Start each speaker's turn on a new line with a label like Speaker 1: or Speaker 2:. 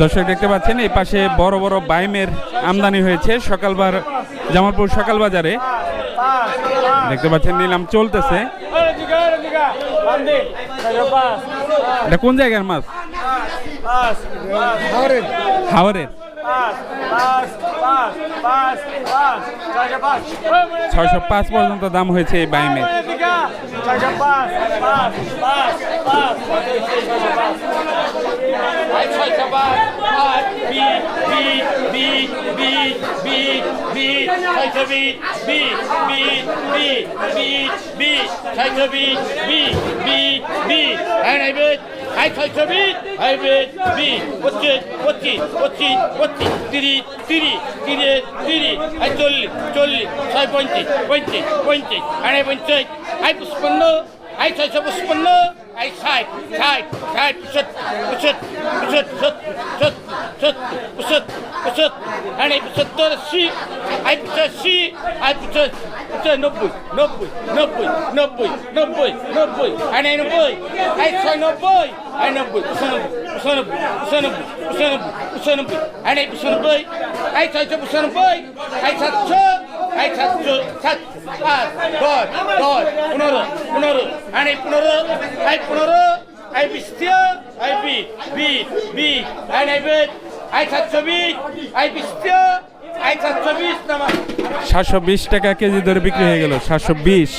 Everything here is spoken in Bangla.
Speaker 1: দর্শক দেখতে পাচ্ছেন, এই পাশে বড় বড় বাইমের আমদানি হয়েছে সকালবার জামালপুর সকাল বাজারে। দেখতে পাচ্ছেন, নিলাম চলতেছে। এটা কোন জায়গার মাছ? হাওড়ের ছয়শো পাঁচ পর্যন্ত দাম হয়েছে এই বাইমের
Speaker 2: ছয়শো পাঁচ আট B B B B B B ছয়শো বিশ B B B B B ছয়শো বিশ বি বি বি হ্যাঁ নাইবেদ আই ছয়শো বিশ হাইব্রিড বি পঁচিশ পঁচিশ পঁচিশ পঁচিশ তিরিশ তিরিশ তিরিশ তিরিশ আই চল্লিশ চল্লিশ ছয় পঁয়ত্রিশ পঁয়ত্রিশ পঁয়ত্রিশ আড়াই পঞ্চাশ আই পুষ্পন্ন আই ছয়শো পুষ্পন্ন আই ষাট ষাট ষাট পঁচাত্তর পঁচাত্তর পঁচাত্তর সত্তর pısıt, pısıt, pısıt. Hani pısıttır si, ay pısıt si, ay pısıt. Pısıt nobbuy, nobbuy, nobbuy, nobbuy, nobbuy, nobbuy. Hani nobbuy, ay pısıt nobbuy, ay nobbuy, pısıt nobbuy, pısıt nobbuy, pısıt nobbuy, pısıt nobbuy, pısıt nobbuy. Hani pısıt nobbuy, ay pısıt pısıt nobbuy, ay pısıt çok. Ay satçı, sat, at, dört, dört, bunarı, bunarı, hani bunarı, ay bunarı, ay bistiyor, I beat, beat, beat, and I beat,
Speaker 1: সাতশো বিশ টাকা কেজি ধরে বিক্রি হয়ে গেল সাতশো বিশ।